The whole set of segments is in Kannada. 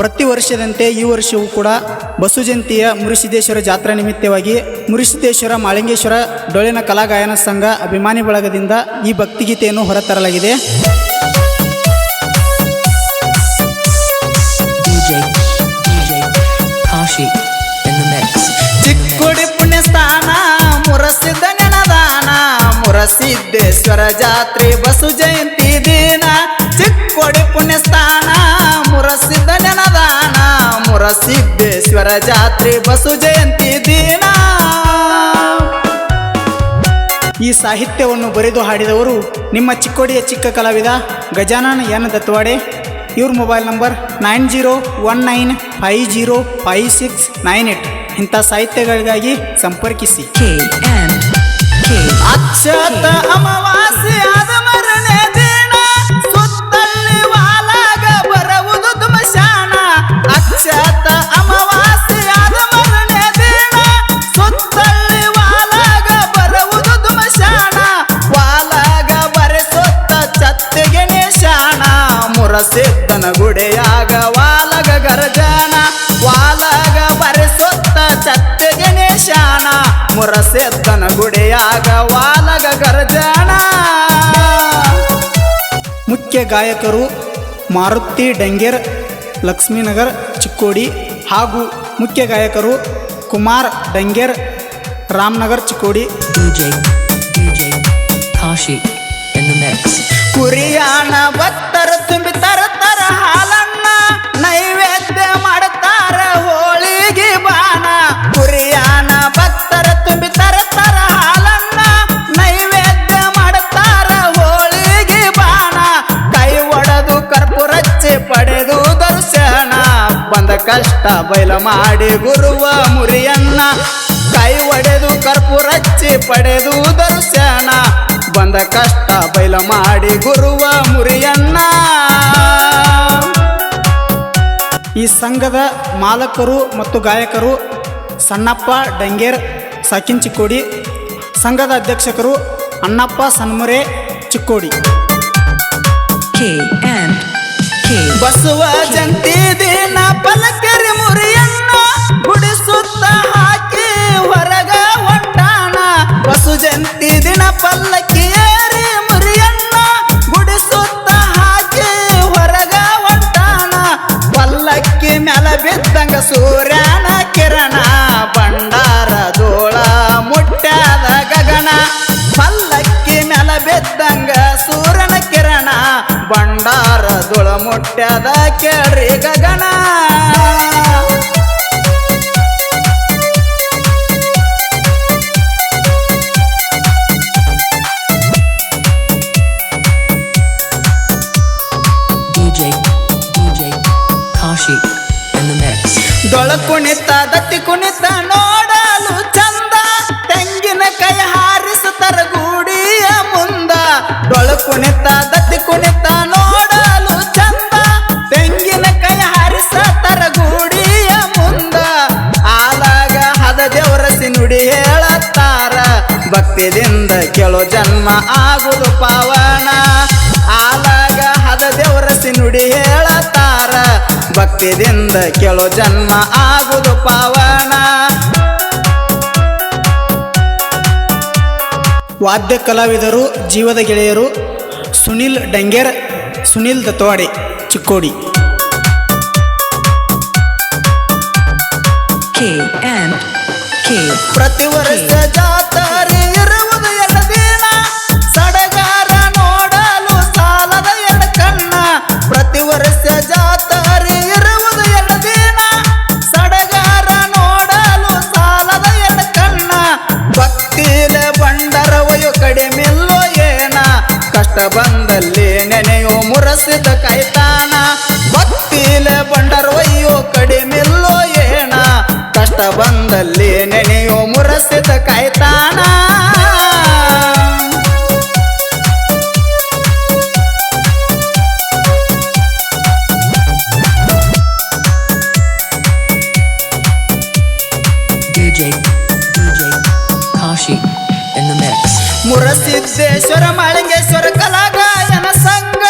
ಪ್ರತಿ ವರ್ಷದಂತೆ ಈ ವರ್ಷವೂ ಕೂಡ ಬಸು ಜಯಂತಿಯ ಮುರುಸಿದ್ದೇಶ್ವರ ಜಾತ್ರಾ ನಿಮಿತ್ತವಾಗಿ ಮುರುಸಿದ್ದೇಶ್ವರ ಮಾಳಿಂಗೇಶ್ವರ, ಡೊಳ್ಳಿನ ಕಲಾಗಾಯನ ಸಂಘ ಅಭಿಮಾನಿ ಬಳಗದಿಂದ ಈ ಭಕ್ತಿಗೀತೆಯನ್ನು ಹೊರತರಲಾಗಿದೆ. ಮುರಸಿದ್ದೇಶ್ವರ ಜಾತ್ರೆ ಬಸು ಜಯಂತಿ ದಿನ. ಚಿಕ್ಕೋಡಿ ಪುಣ್ಯಸ್ಥಾನ, ಮುರಸಿದ್ದ ಜನದಾನ ಮುರಸಿದ್ದೇಶ್ವರ ಜಾತ್ರೆ ಬಸು ಜಯಂತಿ ದಿನ. ಈ ಸಾಹಿತ್ಯವನ್ನು ಬರೆದು ಹಾಡಿದವರು ನಿಮ್ಮ ಚಿಕ್ಕೋಡಿಯ ಚಿಕ್ಕ ಕಲಾವಿದ ಗಜಾನನ್ ಎನ್ ದತ್ವಾಡೆ ಇವ್ರ mobile number nine zero one nine five zero five six nine eight. ಇಂಥ ಸಾಹಿತ್ಯಗಳಿಗಾಗಿ ಸಂಪರ್ಕಿಸಿ. ಅಕ್ಷತ ಅಮಾವಾಸ್ಯೆ ಆದ ಮರನೇ ದಿನ ಸುತ್ತಲ್ಲಿ ವಾಲಾಗ ಬರುವುದು ತುಮಶಾನ ಅಕ್ಷತ ಅಮಾವಾಸ್ಯೆ ಆದ ಮರನೇ ದಿನ ಸುತ್ತಲ್ಲಿ ವಾಲಾಗ ಬರುವುದು ತುಮಶಾನ ವಾಲಾಗ ಬರೆಸುತ್ತ ಚತ್ತಿಗೆ ನಿಶಾನ. ಮುರಸಿದ್ದನ ಗುಡೆಯಾಗ ವಾಲಗ ಗರ್ಜನ. ವಾಲಗ ಬರೆಸುತ್ತ ಚತ್ತಿಗೆ ನಿಶಾನ. ಮುರಸಿದ್ದನ ಗುಡೆಯಾಗ ವಾಲಗ ಗರ್ಜನ. ಮುಖ್ಯ ಗಾಯಕರು ಮಾರುತಿ ಡಂಗೇರ್ ಲಕ್ಷ್ಮೀನಗರ್ ಚಿಕ್ಕೋಡಿ ಹಾಗೂ ಮುಖ್ಯ ಗಾಯಕರು ಕುಮಾರ್ ಡಂಗೇರ್ ರಾಮನಗರ್ ಚಿಕ್ಕೋಡಿ. ಕುರಿಯಾಣ ತರ ಭಕ್ತರು ತುಂಬಿ ತರ ಹಾಲನ್ನ ನೈವೇದ್ಯ ಕಷ್ಟ ಬಯಲು ಮಾಡಿ ಗುರುವ ಮುರಿಯನ್ನ ಕೈ ಒಡೆದು ಕರ್ಪೂರಚ್ಚಿ ಪಡೆದು ದರ್ಶನ. ಬಂದ ಕಷ್ಟ ಬಯಲು ಮಾಡಿ ಗುರುವ ಮುರಿಯನ್ನ ಈ ಸಂಘದ ಮಾಲಕರು ಮತ್ತು ಗಾಯಕರು ಸಣ್ಣಪ್ಪ ಡಂಗೇರ್ ಸಾಕಿನ್ ಚಿಕ್ಕೋಡಿ, ಸಂಘದ ಅಧ್ಯಕ್ಷಕರು ಅಣ್ಣಪ್ಪ ಸನ್ಮುರೆ ಚಿಕ್ಕೋಡಿ. K N. ಬಸವ ಜಂತಿ ದಿನ ಪಲಕರಿ ಮುರಿಯನ್ನು ಗುಡಿಸುತ್ತ ಹಾಕಿ ಹೊರಗ ಹೊಂಟಾನ. ಬಸು ಜಂತಿ ದಿನ ಪಲ್ಲಕ್ಕಿ ಏರಿ ಮುರಿಯನ್ನ ಗುಡಿಸುತ್ತ ಹಾಕಿ ಹೊರಗ ಹೊಂಟಾನ. ಪಲ್ಲಕ್ಕಿ ಮ್ಯಾಲ ಬಿದ್ದಂಗ ಸೂರ್ಯನ ಕಿರಣ ಬಂಡಾರ ದೊಳ ಮುಟ್ಟ್ಯಾದ ಕೇಳ್ರಿ ಗಗನ DJ, DJ, Kashi in the mix. ದೊಳ ಕುಣಿತ ದತ್ತಿ ಕುಣಿತ ನೋಡಲು ಚಂದ ತೆಂಗಿನ ಕೈ ಹಾರಿಸುತ್ತರ ಗೂಡಿಯ ಮುಂದ ಡೊಳ ಕುಣಿತ ದತ್ತಿ ಕುಣಿತ ನುಡಿ ಹೇಳತ್ತಾರ. ಭಕ್ತಿದಿಂದ ಕೇಳೋ ಜನ್ಮ ಆಗುದು ಪಾವನ. ಆಲಾಗ ಹದ ದೇವರಸಿ ನುಡಿ ಹೇಳತ್ತಾರ. ಭಕ್ತಿದಿಂದ ಕೇಳೋ ಜನ್ಮ ಆಗುದು ಪಾವನ. ವಾದ್ಯ ಕಲಾವಿದರು, ಜೀವದ ಗೆಳೆಯರು ಸುನಿಲ್ ಡಂಗೇರ್, ಸುನಿಲ್ ದತ್ವಾಡೆ ಚಿಕ್ಕೋಡಿ. ಕೆ. ಪ್ರತಿ ವರ್ಷ ಜಾತ್ರೆ ಇರುವುದು ಎರಡು ದಿನ. ಸಡಗಾರ ನೋಡಲು ಸಾಲದ ಎಡ ಕಣ್ಣ. ಪ್ರತಿ ವರ್ಷ ಜಾತ್ರೆ ಇರುವುದು ಎರಡು ದಿನ. ಸಡಗಾರ ನೋಡಲು ಸಾಲದ ಎಡ ಕಣ್ಣ. ಭಕ್ತಿಲ ಬಂಡರವಯು ಕಡಿಮೆಲ್ಲೋ ಏನ. ಕಷ್ಟ ಬಂದಲ್ಲಿ ನೆನೆಯೋ ಮುರಸಿದ ಕೈತಾನ ಭಕ್ತಿಲ ಬಂಡರವಯ್ಯೋ ಕಡಿಮೆಲ್ಲೋ ಏನ. ಕಷ್ಟ ಬಂದಲ್ಲಿ ಮುರಸಿದ್ದೇಶ್ವರ ಮಾಳಿಂಗೇಶ್ವರ ಕಲಾಗಾಯನ ಸಂಘ,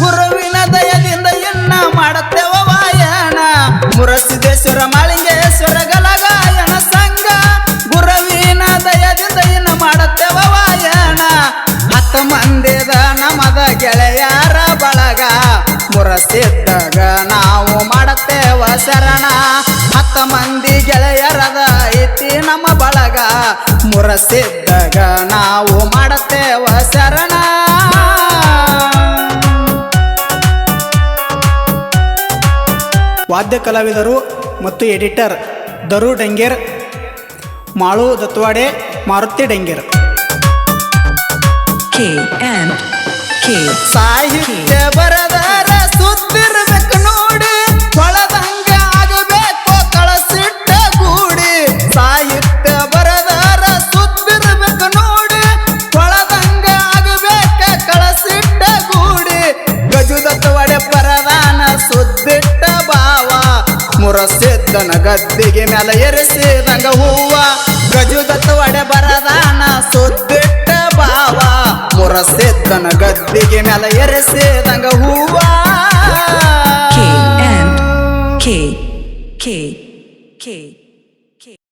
ಗುರುವಿನ ದಯದಿಂದ ಇನ್ನ ಮಾಡುತ್ತೇವ ವಾಯನ? ಮುರಸಿದ್ದೇಶ್ವರ ಮಾಳಿಂಗೇಶ್ವರ ಕಲಾಗಾಯನ ಸಂಘ, ಗುರುವಿನ ದಯದಿಂದ ಇನ್ನ ಮಾಡುತ್ತೇವ ವಾಯಣ ಹತ್ತು ಮಂದಿದ ನಮದ ಗೆಳೆಯರ ಬಳಗ, ಮುರಸಿದ್ದಾಗ ನಾವು ಮಾಡುತ್ತೇವ ಶರಣ. ಹತ್ತ ಮಂದಿ ಬಳಗ ಮುರಸಿದ್ದಾಗ ನಾವು ಮಾಡುತ್ತೇವ ಶರಣ ವಾದ್ಯ ಕಲಾವಿದರು ಮತ್ತು ಎಡಿಟರ್ ದರು ಡೆಂಗೇರ್ ಮಾಳು ದತ್ವಾಡೆ ಮಾರುತಿ ಡೆಂಗೇರ್. ಸಾಹಿತ್ಯ ಬರದಾರ ಸುತ್ತಿರ್ಬೇಕು ಮುರಸಿದ್ದನ ಗದ್ದಿಗೆ ಮೇಲೆ ಎರೆಸಿದಂಗ ಹೂವ. ಗಜುದತ್ತವಡೆ ಬರದಾನ ಸುದ್ದಿಟ್ಟ ಭಾವ ಮುರಸಿದ್ದನ ಗದ್ದಿಗೆ ಮೇಲೆ ಎರೆಸಿದಂಗ